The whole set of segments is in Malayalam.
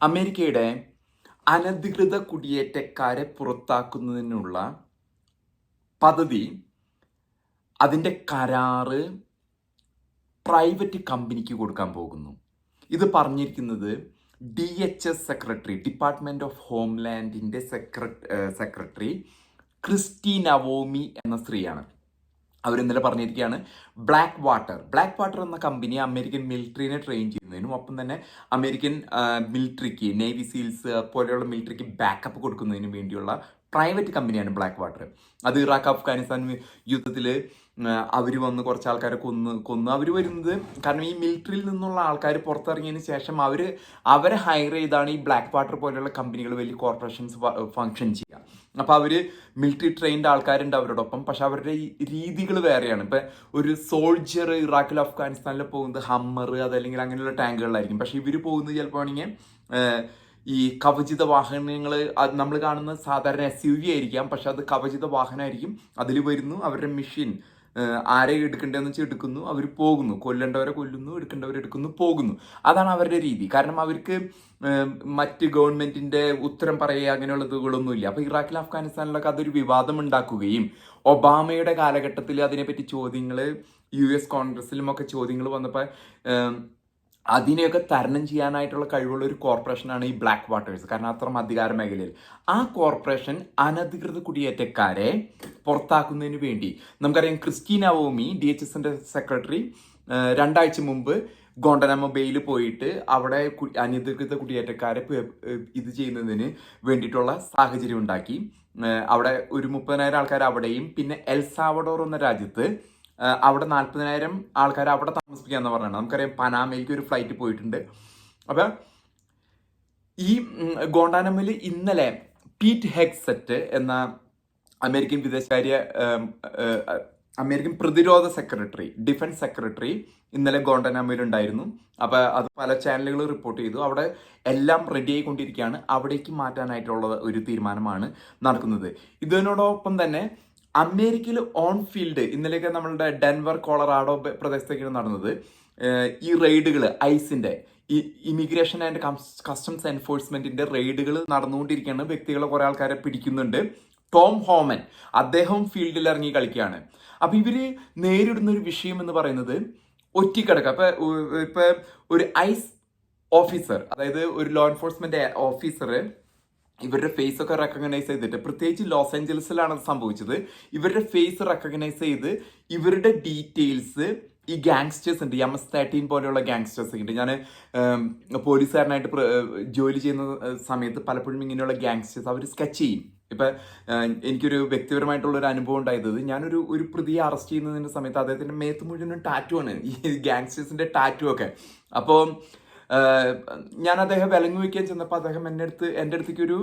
അമേരിക്കയുടെ അനധികൃത കുടിയേറ്റക്കാരെ പുറത്താക്കുന്നതിനുള്ള പദ്ധതി അതിന്റെ കരാറ് പ്രൈവറ്റ് കമ്പനിക്ക് കൊടുക്കാൻ പോകുന്നു. ഇത് പറഞ്ഞിരിക്കുന്നത് D H S secretary department of ഹോംലാൻഡിന്റെ സെക്ര സെക്രട്ടറി ക്രിസ്റ്റി നവോമി എന്ന സ്ത്രീയാണ്. അവരിന്നലെ പറഞ്ഞിരിക്കുകയാണ് ബ്ലാക്ക് വാട്ടർ ബ്ലാക്ക് വാട്ടർ എന്ന കമ്പനി അമേരിക്കൻ മിലിറ്ററിനെ ട്രെയിൻ ചെയ്യുന്നതിനും ഒപ്പം തന്നെ അമേരിക്കൻ മിലിറ്ററിക്ക് നേവി സീൽസ് പോലെയുള്ള മിലിറ്ററിക്ക് ബാക്കപ്പ് കൊടുക്കുന്നതിനും വേണ്ടിയുള്ള പ്രൈവറ്റ് കമ്പനിയാണ് ബ്ലാക്ക് വാട്ടർ അത് ഇറാഖ് അഫ്ഗാനിസ്ഥാൻ യുദ്ധത്തിൽ അവർ വന്ന് കുറച്ച് ആൾക്കാരെ കൊന്ന് കൊന്ന് അവർ വരുന്നത് കാരണം ഈ മിലിറ്ററിയിൽ നിന്നുള്ള ആൾക്കാർ പുറത്തിറങ്ങിയതിന് ശേഷം അവർ അവരെ ഹയർ ചെയ്താണ് ഈ ബ്ലാക്ക് വാട്ടർ പോലെയുള്ള കമ്പനികൾ വലിയ കോർപ്പറേഷൻസ് ഫങ്ഷൻ ചെയ്യുക. അപ്പോൾ അവർ മിലിറ്ററി ട്രെയിൻഡ് ആൾക്കാരുണ്ട് അവരോടൊപ്പം. പക്ഷെ അവരുടെ രീതികൾ വേറെയാണ്. ഇപ്പം ഒരു സോൾജർ ഇറാഖിൽ അഫ്ഗാനിസ്ഥാനിൽ പോകുന്നത് ഹമ്മർ അതല്ലെങ്കിൽ അങ്ങനെയുള്ള ടാങ്കുകളിലായിരിക്കും. പക്ഷെ ഇവർ പോകുന്നത് ചിലപ്പോൾ ആണെങ്കിൽ ഈ കവചിത വാഹനങ്ങൾ നമ്മൾ കാണുന്ന സാധാരണ എസ് യു വി ആയിരിക്കാം. പക്ഷെ അത് കവചിത വാഹനമായിരിക്കും. അതിൽ വരുന്നു അവരുടെ മെഷീൻ ആരെ എടുക്കേണ്ടതെന്ന് വെച്ചാൽ എടുക്കുന്നു അവർ പോകുന്നു. കൊല്ലേണ്ടവരെ കൊല്ലുന്നു എടുക്കേണ്ടവരെ എടുക്കുന്നു പോകുന്നു. അതാണ് അവരുടെ രീതി. കാരണം അവർക്ക് മറ്റ് ഗവൺമെന്റിന്റെ ഉത്തരം പറയുക അങ്ങനെയുള്ള ഇതുകളൊന്നുമില്ല അപ്പൊ ഇറാഖിൽ അഫ്ഗാനിസ്ഥാനിലൊക്കെ അതൊരു വിവാദം ഉണ്ടാക്കുകയും ഒബാമയുടെ കാലഘട്ടത്തിൽ അതിനെപ്പറ്റി ചോദ്യങ്ങൾ യു എസ് കോൺഗ്രസിലും ഒക്കെ ചോദ്യങ്ങൾ വന്നപ്പോൾ അതിനെയൊക്കെ തരണം ചെയ്യാനായിട്ടുള്ള കഴിവുള്ള ഒരു കോർപ്പറേഷനാണ് ഈ ബ്ലാക്ക് വാട്ടേഴ്സ്. കാരണം അത്രയും അധികാര മേഖലയിൽ. ആ കോർപ്പറേഷൻ അനധികൃത കുടിയേറ്റക്കാരെ പുറത്താക്കുന്നതിന് വേണ്ടി. നമുക്കറിയാം ക്രിസ്റ്റീന ഓമി ഡി എച്ച് എസിന്റെ സെക്രട്ടറി രണ്ടാഴ്ച മുമ്പ് ഗോണ്ടനാമ ബെയിൽ പോയിട്ട് അവിടെ അനധികൃത കുടിയേറ്റക്കാരെ ഇത് ചെയ്യുന്നതിന് വേണ്ടിയിട്ടുള്ള സാഹചര്യം ഉണ്ടാക്കി. അവിടെ ഒരു മുപ്പതിനായിരം ആൾക്കാർ അവിടെയും പിന്നെ എൽസാവഡോർ എന്ന രാജ്യത്ത് അവിടെ നാൽപ്പതിനായിരം ആൾക്കാർ അവിടെ താമസിപ്പിക്കാന്ന് പറഞ്ഞാണ് നമുക്കറിയാം പനാമയിലേക്ക് ഒരു ഫ്ലൈറ്റ് പോയിട്ടുണ്ട്. അപ്പം ഈ ഗോണ്ടാനമ്മിൽ ഇന്നലെ പീറ്റ് ഹെക്സെറ്റ് എന്ന അമേരിക്കൻ വിദേശകാര്യ അമേരിക്കൻ പ്രതിരോധ സെക്രട്ടറി ഡിഫൻസ് സെക്രട്ടറി ഇന്നലെ ഗോണ്ടനാമയിൽ ഉണ്ടായിരുന്നു അപ്പോൾ അത് പല ചാനലുകൾ റിപ്പോർട്ട് ചെയ്തു. അവിടെ എല്ലാം റെഡി ആയിക്കൊണ്ടിരിക്കുകയാണ്. അവിടേക്ക് മാറ്റാനായിട്ടുള്ള ഒരു തീരുമാനമാണ് നടക്കുന്നത്. ഇതിനോടൊപ്പം തന്നെ അമേരിക്കയിൽ ഓൺ ഫീൽഡ് ഇന്നലെയൊക്കെ നമ്മളുടെ ഡെൻവർ കോളറാഡോ പ്രദേശത്തേക്കാണ് നടന്നത്. ഈ റെയ്ഡുകൾ ഐസിന്റെ ഈ ഇമിഗ്രേഷൻ ആൻഡ് കസ്റ്റംസ് എൻഫോഴ്സ്മെന്റിന്റെ റെയ്ഡുകൾ നടന്നുകൊണ്ടിരിക്കുകയാണ്. വ്യക്തികളെ കുറെ ആൾക്കാരെ പിടിക്കുന്നുണ്ട്. ടോം ഹോമൻ അദ്ദേഹം ഫീൽഡിൽ ഇറങ്ങി കളിക്കുകയാണ്. അപ്പോൾ ഇവർ നേരിടുന്ന ഒരു വിഷയം എന്ന് പറയുന്നത് ഒറ്റിക്കിടക്ക അപ്പോൾ ഇപ്പൊ ഒരു ഐസ് ഓഫീസർ അതായത് ഒരു ലോ എൻഫോഴ്സ്മെന്റ് ഓഫീസർ ഇവരുടെ ഫേസ് ഒക്കെ റെക്കഗ്നൈസ് ചെയ്തിട്ട് പ്രത്യേകിച്ച് ലോസ് ഏഞ്ചൽസിലാണ് സംഭവിച്ചത്. ഇവരുടെ ഫേസ് റെക്കഗ്നൈസ് ചെയ്ത് ഇവരുടെ ഡീറ്റെയിൽസ് ഈ ഗാങ്സ്റ്റേഴ്സ് ഉണ്ട്. എം എസ് തേർട്ടീൻ പോലെയുള്ള ഗാങ്സ്റ്റേഴ്സ് ഉണ്ട്. ഞാൻ പോലീസുകാരനായിട്ട് ജോലി ചെയ്യുന്ന സമയത്ത് പലപ്പോഴും ഇങ്ങനെയുള്ള ഗാങ്സ്റ്റേഴ്സ് അവർ സ്കെച്ച് ചെയ്യും. ഇപ്പം എനിക്കൊരു വ്യക്തിപരമായിട്ടുള്ള ഒരു അനുഭവം ഉണ്ടായത് ഞാനൊരു ഒരു പ്രതിയെ അറസ്റ്റ് ചെയ്യുന്നതിന്റെ സമയത്ത് അദ്ദേഹത്തിന്റെ മേത്ത് മുഴുവനും ടാറ്റു ആണ്. ഈ ഗാങ്സ്റ്റേഴ്സിന്റെ ടാറ്റു ഒക്കെ. അപ്പോൾ ഞാൻ അദ്ദേഹം വിലങ്ങു വയ്ക്കാൻ ചെന്നപ്പോൾ അദ്ദേഹം എന്റെ അടുത്ത് എന്റെ അടുത്തേക്ക് ഒരു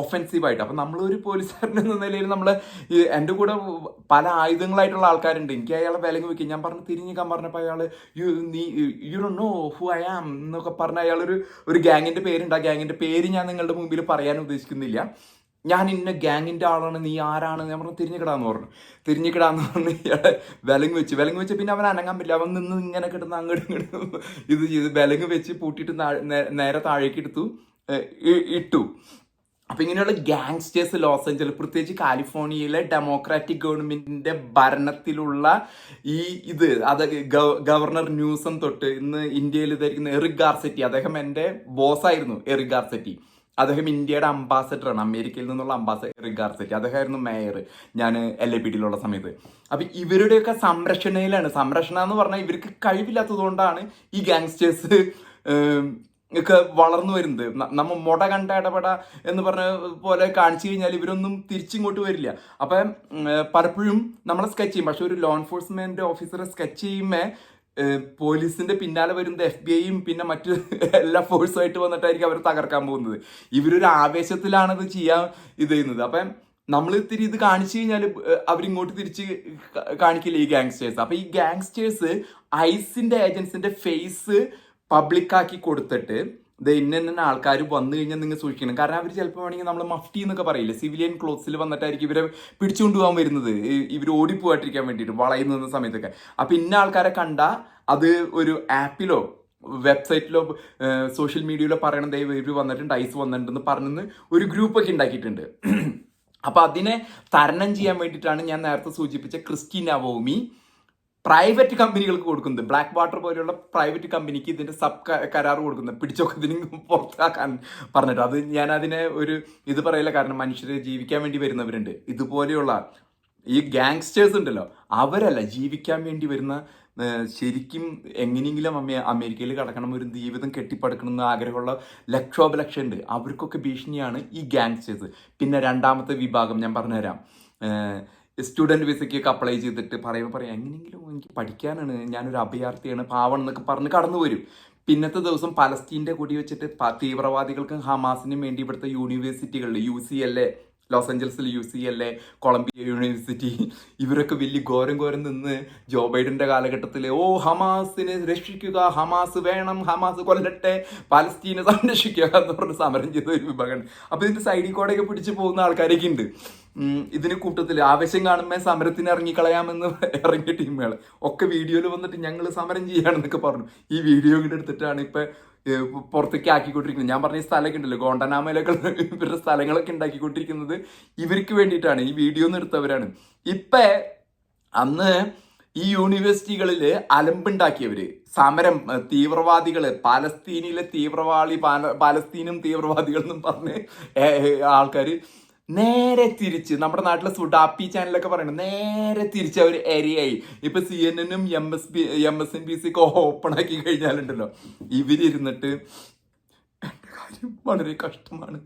ഒഫെൻസീവായിട്ട് അപ്പം നമ്മളൊരു പോലീസുകാരൻ എന്ന നിലയിൽ നമ്മൾ എന്റെ കൂടെ പല ആയുധങ്ങളായിട്ടുള്ള ആൾക്കാരുണ്ട്. എനിക്ക് അയാളെ വിലങ്ങു വയ്ക്കും ഞാൻ പറഞ്ഞു തിരിഞ്ഞിക്കാൻ പറഞ്ഞപ്പോൾ അയാൾ യു നീ you do know who I am എന്നൊക്കെ പറഞ്ഞ അയാളൊരു ഒരു ഗ്യാങ്ങിന്റെ പേരുണ്ട്. ആ ഗ്യാങ്ങിന്റെ പേര് ഞാൻ നിങ്ങളുടെ മുമ്പിൽ പറയാൻ ഉദ്ദേശിക്കുന്നില്ല. ഞാൻ ഇന്ന ഗ്യാങ്ങിന്റെ ആളാണ് നീ ആരാണ് ഞാൻ പറഞ്ഞു തിരിഞ്ഞിക്കിടാന്ന് പറഞ്ഞു. തിരിഞ്ഞിക്കിടാന്ന് പറഞ്ഞു ഇയാളെ വിലങ്ങ് വെച്ച്. വിലങ്ങ് വെച്ച് പിന്നെ അവൻ അനങ്ങാൻ പറ്റില്ല. അവൻ നിന്ന് ഇങ്ങനെ കിടന്ന് അങ്ങോട്ട് ഇങ്ങോട്ട് ഇത് ചെയ്ത് വിലങ്ങ് വെച്ച് പൂട്ടിയിട്ട് നേരെ താഴേക്ക് എടുത്തു ഇട്ടു. അപ്പം ഇങ്ങനെയുള്ള ഗാങ്സ്റ്റേഴ്സ് ലോസ് ഏഞ്ചലസ് പ്രത്യേകിച്ച് കാലിഫോർണിയയിലെ ഡെമോക്രാറ്റിക് ഗവൺമെന്റിന്റെ ഭരണത്തിലുള്ള ഈ ഇത് അത് ഗവർണർ ന്യൂസം തൊട്ട് ഇന്ന് ഇന്ത്യയിൽ ഇതായിരിക്കുന്ന എറിക് ഗാർസെറ്റി അദ്ദേഹം എന്റെ ബോസായിരുന്നു എറിക് ഗാർസെറ്റി. അദ്ദേഹം ഇന്ത്യയുടെ അംബാസഡറാണ് അമേരിക്കയിൽ നിന്നുള്ള അംബാസഡർ റിഗാർസെറ്റി. അദ്ദേഹമായിരുന്നു മേയർ ഞാൻ എൽ എ പി ഡിയിലുള്ള സമയത്ത്. അപ്പൊ ഇവരുടെയൊക്കെ സംരക്ഷണയിലാണ്. സംരക്ഷണ എന്ന് പറഞ്ഞാൽ ഇവർക്ക് കഴിവില്ലാത്തതുകൊണ്ടാണ് ഈ ഗാങ്സ്റ്റേഴ്സ് ഒക്കെ വളർന്നു വരുന്നത്. നമ്മ മുട കണ്ട ഇടപെട എന്ന് പറഞ്ഞ പോലെ കാണിച്ചു കഴിഞ്ഞാൽ ഇവരൊന്നും തിരിച്ചിങ്ങോട്ട് വരില്ല. അപ്പം പലപ്പോഴും നമ്മളെ സ്കെച്ച് ചെയ്യും. പക്ഷെ ഒരു ലോ എൻഫോഴ്സ്മെന്റ് ഓഫീസറെ സ്കെച്ച് ചെയ്യുമ്പോൾ പോലീസിന്റെ പിന്നാലെ വരുന്നത് എഫ് ബി ഐയും പിന്നെ മറ്റു എല്ലാ ഫോഴ്സുമായിട്ട് വന്നിട്ടായിരിക്കും അവർ തകർക്കാൻ പോകുന്നത്. ഇവരൊരു ആവേശത്തിലാണ് ഇത് ചെയ്യാൻ ഇത് ചെയ്യുന്നത്. അപ്പം നമ്മൾ ഇത്തിരി ഇത് കാണിച്ചു കഴിഞ്ഞാൽ അവരിങ്ങോട്ട് തിരിച്ച് കാണിക്കില്ല ഈ ഗാങ്സ്റ്റേഴ്സ്? അപ്പൊ ഈ ഗാങ്സ്റ്റേഴ്സ് ഐസിന്റെ ഏജൻസിന്റെ ഫേസ് പബ്ലിക്കാക്കി കൊടുത്തിട്ട് ഇത് ഇന്ന ഇന്ന ആൾക്കാർ വന്നു കഴിഞ്ഞാൽ നിങ്ങൾ സൂക്ഷിക്കണം. കാരണം അവർ ചിലപ്പോൾ വേണമെങ്കിൽ നമ്മൾ മഫ്റ്റി എന്നൊക്കെ പറയില്ലേ? സിവിലിയൻ ക്ലോത്ത്സിൽ വന്നിട്ടായിരിക്കും ഇവരെ പിടിച്ചുകൊണ്ട് പോകാൻ വരുന്നത് ഇവർ ഓടിപ്പോകാട്ടിരിക്കാൻ വേണ്ടിയിട്ട് വളയുന്ന സമയത്തൊക്കെ. അപ്പം ഇന്ന ആൾക്കാരെ കണ്ട അത് ഒരു ആപ്പിലോ വെബ്സൈറ്റിലോ സോഷ്യൽ മീഡിയയിലോ പറയണത് ഇവർ വന്നിട്ടുണ്ട് ഐസ് വന്നിട്ടുണ്ടെന്ന് പറഞ്ഞെന്ന് ഒരു ഗ്രൂപ്പൊക്കെ ഉണ്ടാക്കിയിട്ടുണ്ട് അപ്പം അതിനെ തരണം ചെയ്യാൻ വേണ്ടിയിട്ടാണ് ഞാൻ നേരത്തെ സൂചിപ്പിച്ച ക്രിസ്റ്റീന വോമി പ്രൈവറ്റ് കമ്പനികൾക്ക് കൊടുക്കുന്നത്. ബ്ലാക്ക് വാട്ടർ പോലെയുള്ള പ്രൈവറ്റ് കമ്പനിക്ക് ഇതിന്റെ സബ് കരാർ കൊടുക്കുന്നത്. പിടിച്ചൊക്കെ ഇതിന് പുറത്താക്കാൻ പറഞ്ഞിട്ട്. അത് ഞാൻ അതിനെ ഒരു ഇത് പറയില്ല കാരണം മനുഷ്യരെ ജീവിക്കാൻ വേണ്ടി വരുന്നവരുണ്ട്. ഇതുപോലെയുള്ള ഈ ഗാങ്സ്റ്റേഴ്സ് ഉണ്ടല്ലോ. അവരല്ല ജീവിക്കാൻ വേണ്ടി വരുന്ന ശരിക്കും എങ്ങനെയെങ്കിലും അമേ അമേരിക്കയിൽ കടക്കണം ഒരു ജീവിതം കെട്ടിപ്പടുക്കണം എന്ന് ആഗ്രഹമുള്ള ലക്ഷോപലക്ഷം ഉണ്ട് അവർക്കൊക്കെ ഭീഷണിയാണ് ഈ ഗാങ്സ്റ്റേഴ്സ് പിന്നെ രണ്ടാമത്തെ വിഭാഗം ഞാൻ പറഞ്ഞുതരാം. സ്റ്റുഡന്റ് വിസയ്ക്കൊക്കെ അപ്ലൈ ചെയ്തിട്ട് പറയുമ്പോൾ പറയും എങ്ങനെയെങ്കിലും എനിക്ക് പഠിക്കാനാണ്. ഞാനൊരു അഭയാർത്ഥിയാണ്. പാവണം എന്നൊക്കെ പറഞ്ഞ് കടന്നു വരും. പിന്നത്തെ ദിവസം പലസ്തീന്റെ കൂടി വെച്ചിട്ട് തീവ്രവാദികൾക്കും ഹമാസിനും വേണ്ടി ഇവിടുത്തെ യൂണിവേഴ്സിറ്റികളിൽ U C L A Los ഏഞ്ചൽസിൽ U C L A Columbia university. ഇവരൊക്കെ വലിയ ഘോരം ഘോരം നിന്ന് ജോ ബൈഡന്റെ കാലഘട്ടത്തിൽ ഓ ഹമാസിനെ രക്ഷിക്കുക ഹമാസ് വേണം ഹമാസ് കൊല്ലട്ടെ പാലസ്തീനെ സംരക്ഷിക്കുക എന്ന് പറഞ്ഞ് സമരം ചെയ്ത ഒരു വിഭാഗം. അപ്പൊ ഇതിന്റെ സൈഡിൽ കൂടെയൊക്കെ പിടിച്ചു പോകുന്ന ആൾക്കാരൊക്കെ ഉണ്ട്. ഇതിന് കൂട്ടത്തിൽ ആവശ്യം കാണുമ്പോൾ സമരത്തിന് ഇറങ്ങിക്കളയാമെന്ന് ഇറങ്ങിയ ടീമുകൾ ഒക്കെ വീഡിയോയിൽ വന്നിട്ട് ഞങ്ങൾ സമരം ചെയ്യാണെന്നൊക്കെ പറഞ്ഞു. ഈ വീഡിയോ കൂടെ എടുത്തിട്ടാണ് ഇപ്പൊ പുറത്തേക്ക് ആക്കിക്കൊണ്ടിരിക്കുന്നത്. ഞാൻ പറഞ്ഞ സ്ഥലമൊക്കെ ഉണ്ടല്ലോ ഗോണ്ടനാമയിലൊക്കെ ഇവരുടെ സ്ഥലങ്ങളൊക്കെ ഉണ്ടാക്കിക്കൊണ്ടിരിക്കുന്നത് ഇവർക്ക് വേണ്ടിയിട്ടാണ് ഈ വീഡിയോ നിർത്തവരാണ് ഇപ്പൊ അന്ന് ഈ യൂണിവേഴ്സിറ്റികളിൽ അലമ്പുണ്ടാക്കിയവര് സമരം തീവ്രവാദികൾ പാലസ്തീനിലെ തീവ്രവാദി പാല പാലസ്തീനും തീവ്രവാദികൾ എന്നും പറഞ്ഞ് ആൾക്കാർ നേരെ തിരിച്ച് നമ്മുടെ നാട്ടിലെ സുഡാപ്പി ചാനലൊക്കെ പറയുന്നത് നേരെ തിരിച്ച് അവർ ഏരിയയായി ഇപ്പൊ C N എനും M S B M S N B C ഒക്കെ ഓപ്പൺ ആക്കി കഴിഞ്ഞാലുണ്ടല്ലോ. ഇവരിരുന്നിട്ട് കാര്യം വളരെ കഷ്ടമാണ്.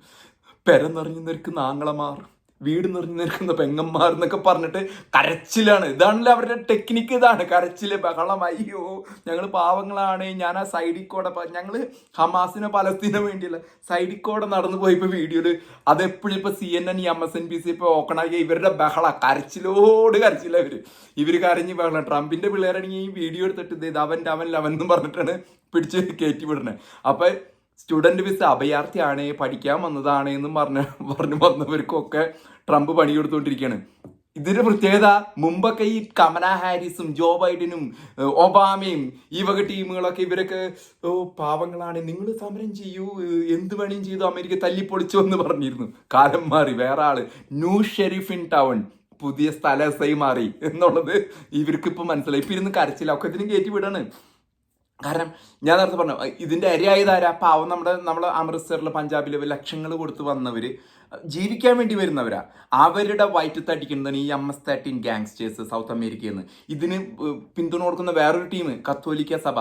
പെര നിറഞ്ഞു നാങ്ങളമാർ വീട് നിറഞ്ഞു നിൽക്കുന്ന പെങ്ങന്മാർ എന്നൊക്കെ പറഞ്ഞിട്ട് കരച്ചിലാണ്. ഇതാണല്ലോ അവരുടെ ടെക്നിക്ക് ഇതാണ് കരച്ചിൽ. ബഹളം അയ്യോ ഞങ്ങൾ പാവങ്ങളാണ്. ഞാൻ ആ സൈഡിൽ കൂടെ ഞങ്ങൾ ഹമാസിനെ പലസ്തീനോ വേണ്ടിയല്ല സൈഡിൽ കൂടെ നടന്നു പോയപ്പോൾ വീഡിയോയിൽ അതെപ്പോഴും ഇപ്പൊ C N N M S N B C ഇപ്പൊ ഓക്കണാക്കി ഇവരുടെ ബഹള കരച്ചിലോട് കരച്ചില്ല ഇവർ ഇവർ കരഞ്ഞ് ബഹളം. ട്രംപിന്റെ പിള്ളേരാണെങ്കിൽ ഈ വീഡിയോ എടുത്തിട്ട് ഇത് അവൻ അവൻ ലവൻ എന്ന് പറഞ്ഞിട്ടാണ് പിടിച്ച് കയറ്റി വിടണേ അപ്പൊ സ്റ്റുഡന്റ് വിസ അഭയാർത്ഥിയാണ് പഠിക്കാൻ വന്നതാണ് എന്നും പറഞ്ഞ് പറഞ്ഞു വന്നവർക്കൊക്കെ ട്രംപ് പണി കൊടുത്തുകൊണ്ടിരിക്കുകയാണ് ഇതിന്റെ പ്രത്യേകത മുമ്പൊക്കെ ഈ കമല ഹാരിസും ജോ ബൈഡനും ഒബാമയും ഈ വക ടീമുകളൊക്കെ ഇവരൊക്കെ ഓ പാവങ്ങളാണ് നിങ്ങൾ സമരം ചെയ്യൂ എന്ത് വേണേലും ചെയ്തു അമേരിക്ക തല്ലിപ്പൊളിച്ചു എന്ന് പറഞ്ഞിരുന്നു. കാലം മാറി വേറെ ആൾ ന്യൂ ഷെരീഫ് ഇൻ ടൗൺ പുതിയ സ്ഥല എസ് മാറി എന്നുള്ളത് ഇവർക്ക് മനസ്സിലായി. ഇപ്പൊ ഇരുന്ന് കരച്ചില്ല ഒക്കെ ഇതിനും കയറ്റി വിടാണ്. കാരണം ഞാൻ നേരത്തെ പറഞ്ഞു ഇതിന്റെ ഇരയായതാരാ? പാവം നമ്മുടെ നമ്മൾ അമൃത്സറിൽ പഞ്ചാബിൽ ലക്ഷങ്ങൾ കൊടുത്ത് വന്നവർ ജീവിക്കാൻ വേണ്ടി വരുന്നവരാ. അവരുടെ വയറ്റത്തടിക്കുന്നതാണ് ഈ M S thirteen gangsters South അമേരിക്കയിൽ നിന്ന് ഇതിന് പിന്തുണ കൊടുക്കുന്ന വേറൊരു ടീം കത്തോലിക്ക സഭ.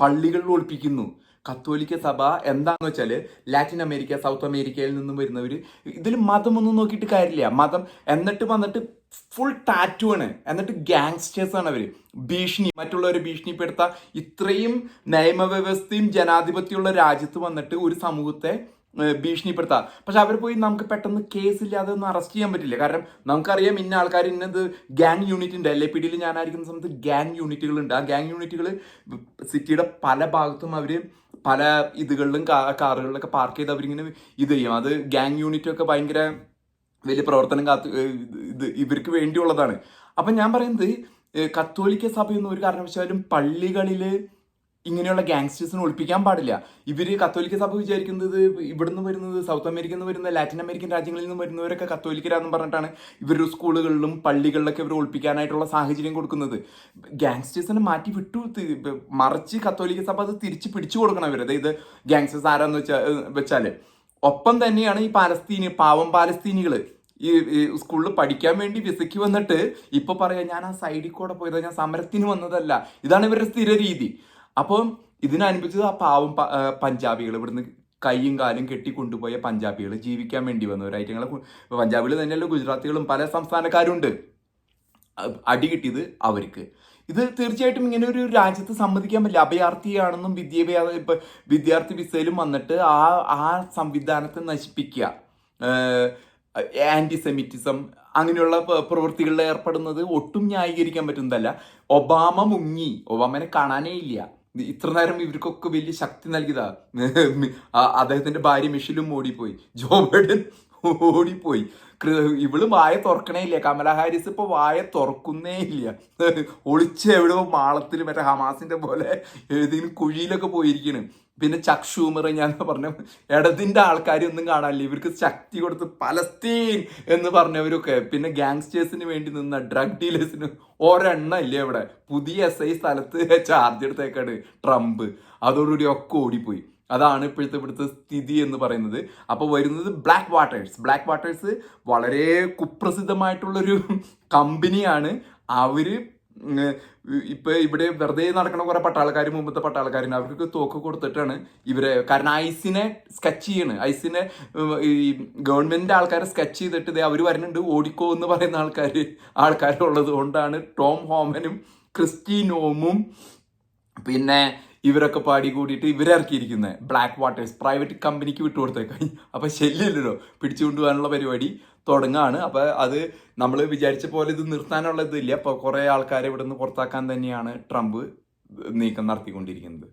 പള്ളികളിൽ ഒളിപ്പിക്കുന്നു. കത്തോലിക്ക സഭ എന്താണെന്ന് വെച്ചാൽ ലാറ്റിൻ അമേരിക്ക സൗത്ത് അമേരിക്കയിൽ നിന്നും വരുന്നവർ ഇതിൽ മതമൊന്നും നോക്കിയിട്ട് കാര്യമില്ല. മതം എന്നിട്ട് വന്നിട്ട് ഫുൾ ടാറ്റു ആണ്. എന്നിട്ട് ഗാങ്സ്റ്റേഴ്സ് ആണ് അവർ ഭീഷണി മറ്റുള്ളവരെ ഭീഷണിപ്പെടുത്ത ഇത്രയും നിയമവ്യവസ്ഥയും ജനാധിപത്യമുള്ള രാജ്യത്ത് വന്നിട്ട് ഒരു സമൂഹത്തെ ഭീഷണിപ്പെടുത്താം പക്ഷെ അവർ പോയി നമുക്ക് പെട്ടെന്ന് കേസ് കേസില്ലാതെ ഒന്നും അറസ്റ്റ് ചെയ്യാൻ പറ്റില്ല. കാരണം നമുക്കറിയാം ഇന്ന ആൾക്കാർ ഇന്നത് ഗാങ് യൂണിറ്റ് ഉണ്ട് എൽ എ പി ഡിയിൽ ഞാനായിരിക്കുന്ന സമയത്ത് ഗ്യാങ് യൂണിറ്റുകളുണ്ട് ആ ഗാങ് യൂണിറ്റുകൾ സിറ്റിയുടെ പല ഭാഗത്തും അവർ പല ഇതുകളിലും കാറുകളിലൊക്കെ പാർക്ക് ചെയ്ത് അവരിങ്ങനെ ഇത് ചെയ്യും. അത് ഗാങ് യൂണിറ്റൊക്കെ ഭയങ്കര വലിയ പ്രവർത്തനം കാത്തു ഇത് ഇവർക്ക് വേണ്ടിയുള്ളതാണ്. അപ്പം ഞാൻ പറയുന്നത് കത്തോലിക്ക സഭ സഭയൊന്നും ഒരു കാരണവശാലും പള്ളികളിൽ ഇങ്ങനെയുള്ള ഗാങ്സ്റ്റേഴ്സിനെ ഒളിപ്പിക്കാൻ പാടില്ല. ഇവർ കത്തോലിക്ക സഭ വിചാരിക്കുന്നത് ഇവിടുന്ന് വരുന്നത് സൗത്ത് അമേരിക്കയിൽ നിന്ന് വരുന്ന ലാറ്റിൻ അമേരിക്കൻ രാജ്യങ്ങളിൽ നിന്ന് വരുന്നവരൊക്കെ കത്തോലിക്കരാന്ന് പറഞ്ഞിട്ടാണ് ഇവർ സ്കൂളുകളിലും പള്ളികളിലൊക്കെ ഇവർ ഒളിപ്പിക്കാനായിട്ടുള്ള സാഹചര്യം കൊടുക്കുന്നത്. ഗാങ്സ്റ്റേഴ്സിനെ മാറ്റി വിട്ടു മറിച്ച് കത്തോലിക്ക സഭ അത് തിരിച്ച് പിടിച്ചു കൊടുക്കണം അവർ അതായത് ഗാങ്സ്റ്റേഴ്സ് ആരാന്ന് വെച്ചാൽ വെച്ചാൽ. ഒപ്പം തന്നെയാണ് ഈ പാലസ്തീനി പാവം പാലസ്തീനികൾ. ഈ സ്കൂളിൽ പഠിക്കാൻ വേണ്ടി വിസയ്ക്ക് വന്നിട്ട് ഇപ്പൊ പറയാം ഞാൻ ആ സൈഡിൽ കൂടെ പോയത് ഞാൻ സമരത്തിന് വന്നതല്ല. ഇതാണ് ഇവരുടെ സ്ഥിര രീതി. അപ്പം ഇതിനനുഭവിച്ചത് ആ പാവം പഞ്ചാബികൾ ഇവിടുന്ന് കൈയും കാലും കെട്ടി കൊണ്ടുപോയ പഞ്ചാബികൾ ജീവിക്കാൻ വേണ്ടി വന്നവരായിട്ട്. ഞങ്ങളെ പഞ്ചാബിൽ തന്നെയല്ല ഗുജറാത്തികളും പല സംസ്ഥാനക്കാരും ഉണ്ട് അടി കിട്ടിയത് അവർക്ക്. ഇത് തീർച്ചയായിട്ടും ഇങ്ങനെ ഒരു രാജ്യത്ത് സമ്മതിക്കാൻ പറ്റില്ല. അഭയാർത്ഥിയാണെന്നും വിദ്യാഭ്യാസ വിദ്യാർത്ഥി വിസയിലും വന്നിട്ട് ആ ആ സംവിധാനത്തെ നശിപ്പിക്കുക. ആന്റിസെമിറ്റിസം അങ്ങനെയുള്ള പ- പ്രവൃത്തികളിൽ ഏർപ്പെടുന്നത് ഒട്ടും ന്യായീകരിക്കാൻ പറ്റുന്നതല്ല. ഒബാമ മുങ്ങി. ഒബാമനെ കാണാനേ ഇല്ല. ഇത്ര നേരം ഇവർക്കൊക്കെ വലിയ ശക്തി നൽകിയതാ. അദ്ദേഹത്തിന്റെ ഭാര്യ മിഷിലും ഓടിപ്പോയി. ജോ ബൈഡൻ ഓടിപ്പോയി. ഇവൾ വായ തുറക്കണേ ഇല്ല കമല ഹാരിസ് ഇപ്പൊ വായ തുറക്കുന്നേ ഇല്ല ഒളിച്ച് എവിടെയോ മാളത്തിൽ മറ്റേ ഹമാസിന്റെ പോലെ ഏതെങ്കിലും കുഴിയിലൊക്കെ പോയിരിക്കണ്. പിന്നെ ചക് ഷൂമർ ഞാൻ പറഞ്ഞ ഇടതിന്റെ ആൾക്കാരൊന്നും കാണാനില്ല. ഇവർക്ക് ശക്തി കൊടുത്ത് പലസ്തീൻ എന്ന് പറഞ്ഞവരൊക്കെ. പിന്നെ ഗാങ്സ്റ്റേഴ്സിന് വേണ്ടി നിന്ന ഡ്രഗ് ഡീലേഴ്സിന് ഒരെണ്ണം ഇല്ലേ ഇവിടെ? പുതിയ എസ് ഐ സ്ഥലത്ത് ചാർജ് എടുത്തേക്കാണ് ട്രംപ്. അതോടുകൂടി ഒക്കെ ഓടിപ്പോയി. അതാണ് ഇപ്പോഴത്തെ ഇവിടുത്തെ സ്ഥിതി എന്ന് പറയുന്നത്. അപ്പോൾ വരുന്നത് ബ്ലാക്ക് വാട്ടേഴ്സ് ബ്ലാക്ക് വാട്ടേഴ്സ് വളരെ കുപ്രസിദ്ധമായിട്ടുള്ളൊരു കമ്പനിയാണ്. അവർ ഉം, ഇപ്പൊ ഇവിടെ വെറുതെ നടക്കണ കുറെ പട്ടാളക്കാർ മുമ്പത്തെ പട്ടാളക്കാരൻ അവർക്ക് തോക്ക് കൊടുത്തിട്ടാണ് ഇവരെ കാരണം ഐസിനെ സ്കെച്ച് ചെയ്യണ്. ഐസിനെ ഈ ഗവൺമെന്റിന്റെ ആൾക്കാരെ സ്കെച്ച് ചെയ്തിട്ട് അവർ വരുന്നുണ്ട് ഓടിക്കോ എന്ന് പറയുന്ന ആൾക്കാർ ആൾക്കാരുള്ളത് കൊണ്ടാണ് ടോം ഹോമനും ക്രിസ്റ്റീനോമും. പിന്നെ ഇവരൊക്കെ പാടി കൂടിയിട്ട് ഇവരിറക്കിയിരിക്കുന്നത് ബ്ലാക്ക് വാട്ടേഴ്സ് പ്രൈവറ്റ് കമ്പനിക്ക് വിട്ടുകൊടുത്തേക്കായി അപ്പൊ ശല്യമില്ലല്ലോ പിടിച്ചു പോകാനുള്ള പരിപാടി തുടങ്ങാണ്. അപ്പൊ അത് നമ്മൾ വിചാരിച്ച പോലെ ഇത് നിർത്താനുള്ള ഇതില്ല. അപ്പൊ കുറെ ആൾക്കാരെ ഇവിടെ നിന്ന് പുറത്താക്കാൻ തന്നെയാണ് ട്രംപ് നീക്കം നടത്തിക്കൊണ്ടിരിക്കുന്നത്.